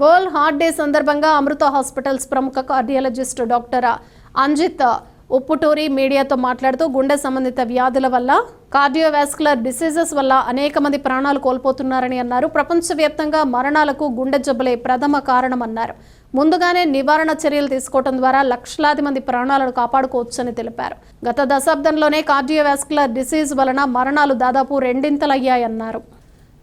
World heart day సందర్భంగా Amrita hospitals ప్రముఖ cardiologist doctor Anjith Upputuri మీడియాతో మాట్లాడుతూ గుండె సంబంధిత వ్యాధుల వల్ల కార్డియోవాస్కులర్ డిసీజెస్ వల్ల అనేక మంది ప్రాణాలు కోల్పోతున్నారని అన్నారు. ప్రపంచవ్యాప్తంగా మరణాలకు గుండె జబ్బులే ప్రథమ కారణమన్నారు. ముందుగానే నివారణ చర్యలు తీసుకోవడం ద్వారా లక్షలాది మంది ప్రాణాలను కాపాడుకోవచ్చని తెలిపారు. గత దశాబ్దంలోనే కార్డియోవాస్కులర్ డిసీజ్ వలన మరణాలు దాదాపు రెండింతలయ్యాయన్నారు.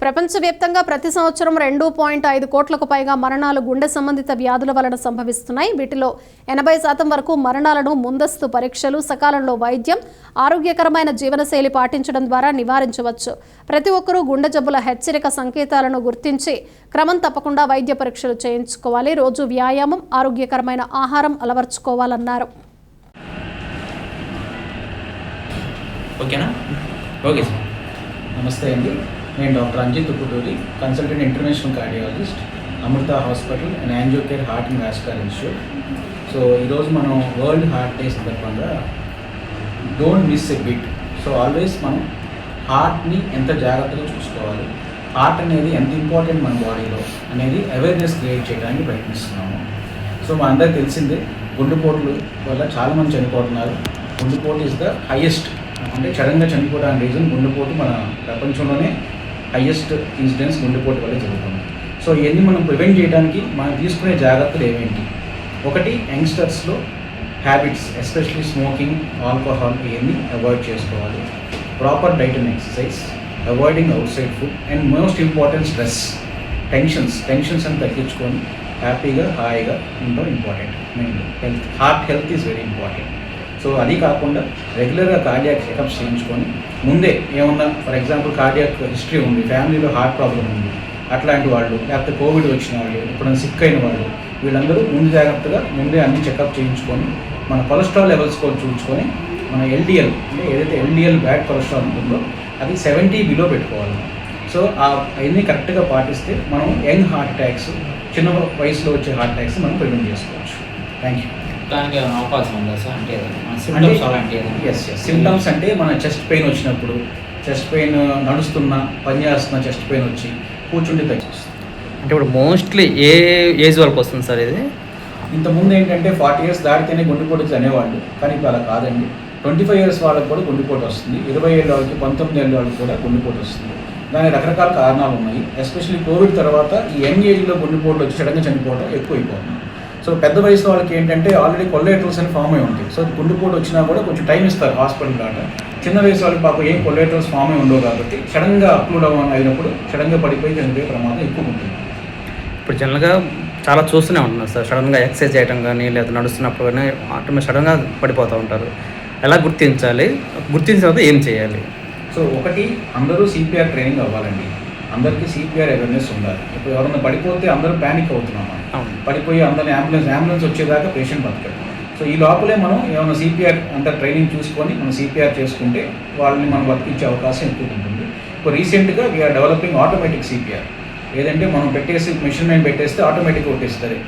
ప్రపంచవ్యాప్తంగా ప్రతి సంవత్సరం రెండు పాయింట్ ఐదు కోట్లకు పైగా మరణాలు గుండె సంబంధిత వ్యాధుల వలన సంభవిస్తున్నాయి. వీటిలో ఎనభై శాతం వరకు మరణాలను ముందస్తు పరీక్షలు సకాలంలో వైద్యం ఆరోగ్యకరమైన జీవనశైలి పాటించడం ద్వారా నివారించవచ్చు. ప్రతి ఒక్కరూ గుండె జబ్బుల హెచ్చరిక సంకేతాలను గుర్తించి క్రమం తప్పకుండా వైద్య పరీక్షలు చేయించుకోవాలి. రోజు వ్యాయామం ఆరోగ్యకరమైన ఆహారం అలవర్చుకోవాలన్నారు. ఓకేనా? Okay sir. నమస్తే అండి. నేను doctor Anjith Upputuri consultant international cardiologist Amrita hospital and angio care heart and vascular institute. So ఈరోజు మనం వరల్డ్ హార్ట్ డే సందర్భంగా don't miss a bit. So always మనం హార్ట్ని ఎంత జాగ్రత్తగా చూసుకోవాలి హార్ట్ అనేది ఎంత ఇంపార్టెంట్ మన బాడీలో అనేది అవేర్నెస్ క్రియేట్ చేయడానికి ప్రయత్నిస్తున్నాము. సో మా అందరికి తెలిసిందే గుండెపోట్లు వల్ల చాలామంది చనిపోతున్నారు. గుండెపోటు ఇస్ ద హైయెస్ట్ అంటే సడన్గా చనిపోవడానికి రీజన్ గుండెపోటు మన ప్రపంచంలోనే హైయెస్ట్ ఇన్సిడెన్స్ గుండెపోటు వల్ల జరుగుతుంది. సో ఇవన్నీ మనం ప్రివెంట్ చేయడానికి మనం తీసుకునే జాగ్రత్తలు ఏమేంటి ఒకటి యంగ్స్టర్స్లో హ్యాబిట్స్ ఎస్పెషలీ స్మోకింగ్ ఆల్కహాల్ ఇవన్నీ అవాయిడ్ చేసుకోవాలి. Proper diet and exercise avoiding outside food and most important stress tensions tensions అని తగ్గించుకొని హ్యాపీగా హాయిగా ఉండడం important main health heart health is very important so అది కాకుండా రెగ్యులర్గా కార్డియాక్ చెకప్స్ చేయించుకొని ముందే ఏమన్నా ఫర్ ఎగ్జాంపుల్ కార్డియాక్ హిస్టరీ ఉంది ఫ్యామిలీలో హార్ట్ ప్రాబ్లం ఉంది అట్లాంటి వాళ్ళు లేకపోతే కోవిడ్ వచ్చిన వాళ్ళు ఎప్పుడైనా సిక్ అయిన వాళ్ళు వీళ్ళందరూ ముందు జాగ్రత్తగా ముందే అన్ని చెకప్ చేయించుకొని మన కొలెస్ట్రాల్ లెవెల్స్ కూడా చూసుకొని మన ఎల్డిఎల్ అంటే ఏదైతే ఎల్డిఎల్ బ్యాడ్ కొలెస్ట్రాల్ ఉంటుందో అది సెవెంటీ బిలో పెట్టుకోవాలి. సో ఆ అవన్నీ కరెక్ట్గా పాటిస్తే మనం యంగ్ హార్ట్ అటాక్స్ చిన్న వయసులో వచ్చే హార్ట్ అటాక్స్ మనం ప్రివెంట్ చేసుకోవచ్చు. థ్యాంక్ యూ దానికి ఏమైనా అవకాశం ఉందా సార్? అంటే సిమ్టమ్స్ అలాంటి ఎస్ సిమ్టమ్స్ అంటే మన చెస్ట్ పెయిన్ వచ్చినప్పుడు చెస్ట్ పెయిన్ నడుస్తున్న పని చేస్తున్న చెస్ట్ పెయిన్ వచ్చి కూర్చుంటే తగ్గిస్తుంది అంటే ఇప్పుడు మోస్ట్లీ ఏ ఏజ్ వరకు వస్తుంది సార్ ఇది? ఇంతకుముందు ఏంటంటే ఫార్టీ ఇయర్స్ దాటితేనే గుండెపోటు అనేవాళ్ళు. కానీ ఇప్పుడు అలా కాదండి. ట్వంటీ ఫైవ్ ఇయర్స్ వాళ్ళకి కూడా గుండెపోటు వస్తుంది. ఇరవై ఏళ్ళ వాళ్ళకి పంతొమ్మిది ఏళ్ళ వాళ్ళకి కూడా గుండెపోటు వస్తుంది. దానికి రకరకాల కారణాలు ఉన్నాయి. ఎస్పెషల్లీ కోవిడ్ తర్వాత ఈ యంగ్ ఏజ్లో గుండెపోటు వచ్చి సడన్గా చనిపోవడం ఎక్కువైపోతుంది. సో పెద్ద వయసు వాళ్ళకి ఏంటంటే ఆల్రెడీ కొల్లేటర్స్ అని ఫామ్ అయి ఉంటాయి. సో గుండెపోటు వచ్చినా కూడా కొంచెం టైం ఇస్తారు హాస్పిటల్ దాకా. చిన్న వయసు వాళ్ళకి పాపం ఏం కొల్లేటర్స్ ఫామ్ అయి ఉండవు కాబట్టి సడన్గా అప్లోడ్ అవ్వని అయినప్పుడు సడన్గా పడిపోయి చనిపోయే ప్రమాదం ఎక్కువ ఉంటుంది. ఇప్పుడు జనరల్గా చాలా చూస్తూనే ఉంటున్నారు సార్. సడన్గా ఎక్సర్సైజ్ చేయడం కానీ లేదా నడుస్తున్నప్పుడు కానీ ఆటోమేటిక్ సడన్గా పడిపోతూ ఉంటారు. ఎలా గుర్తించాలి? గుర్తించిన తర్వాత ఏం చేయాలి? సో ఒకటి అందరూ సిపిఆర్ ట్రైనింగ్ అవ్వాలండి. అందరికీ సిపిఆర్ అవేర్నెస్ ఉండాలి. ఇప్పుడు ఎవరైనా పడిపోతే అందరూ ప్యానిక్ అవుతున్నాం పడిపోయి అందరిని అంబులెన్స్ అంబులెన్స్ వచ్చేదాకా పేషెంట్ బతకడు. సో ఈ లోపలే మనం ఏమైనా సిపిఆర్ అంత ట్రైనింగ్ చూసుకొని మనం సిపిఆర్ చేసుకుంటే వాళ్ళని మనం బతికించే అవకాశం ఎక్కువ ఉంటుంది. ఇప్పుడు రీసెంట్గా వీఆర్ డెవలపింగ్ ఆటోమేటిక్ సిపిఆర్ ఏదంటే మనం పెట్టేసి మిషన్ మీద పెట్టేస్తే ఆటోమేటిక్ కొట్టేస్తుంది.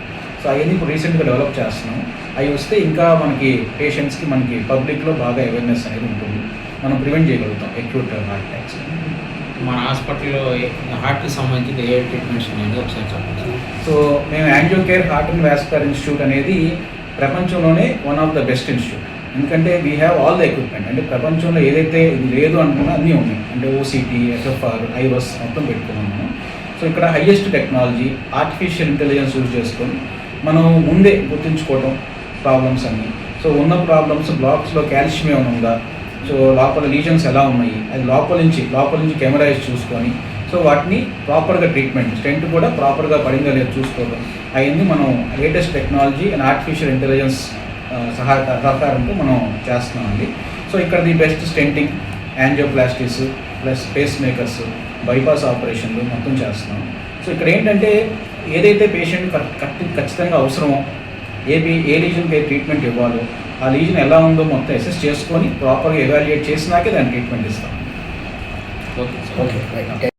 సో అవన్నీ ఇప్పుడు రీసెంట్గా డెవలప్ చేస్తున్నాం. అవి వస్తే ఇంకా మనకి పేషెంట్స్కి మనకి పబ్లిక్లో బాగా అవేర్నెస్ అనేది ఉంటుంది. మనం ప్రివెంట్ చేయగలుగుతాం అక్యూట్ హార్ట్ అటాక్స్ మన హాస్పిటల్లో హార్ట్కి సంబంధించిన ఏ ట్రీట్మెంట్స్ ఉన్నాయండి ఒకసారి చెప్పండి సో మేము angio care heart and vascular institute అనేది ప్రపంచంలోనే one of the best institute. ఎందుకంటే we have all the equipment అంటే ప్రపంచంలో ఏదైతే ఇది లేదు అనుకున్నా అన్నీ ఉన్నాయి. అంటే ఓసీటీ ఎఫ్ఎఫ్ఆర్ ఐవస్ మొత్తం పెట్టుకున్నాము సో ఇక్కడ highest technology artificial intelligence use చేసుకొని మనం ముందే గుర్తుంచుకోవడం ప్రాబ్లమ్స్ అన్ని. సో ఉన్న ప్రాబ్లమ్స్ బ్లాక్స్లో కాల్షియం ఏమైనా ఉందా? సో లోపల లీజన్స్ ఎలా ఉన్నాయి? అది లోపల నుంచి లోపల నుంచి కెమెరాస్ చూసుకొని సో వాటిని ప్రాపర్గా ట్రీట్మెంట్ స్టెంట్ కూడా ప్రాపర్గా పడిందా లేదు చూసుకోవడం. అయింది మనం latest technology and artificial intelligence సహాయ సహకారంతో మనం చేస్తున్నామండి. సో ఇక్కడ the best stenting angioplasties plus pacemakers bypass ఆపరేషన్లు మొత్తం చేస్తున్నాం. సో ఇక్కడ ఏంటంటే ఏదైతే పేషెంట్ ఖచ్చితంగా అవసరమో ఏ ఏ రీజన్కి ఏ ట్రీట్మెంట్ ఇవ్వాలో ఆ లీజన్ ఎలా ఉందో మొత్తం అసెస్ చేసుకొని ప్రాపర్గా ఎవాల్యుయేట్ చేసినాకే దాని ట్రీట్మెంట్ ఇస్తాం. Okay okay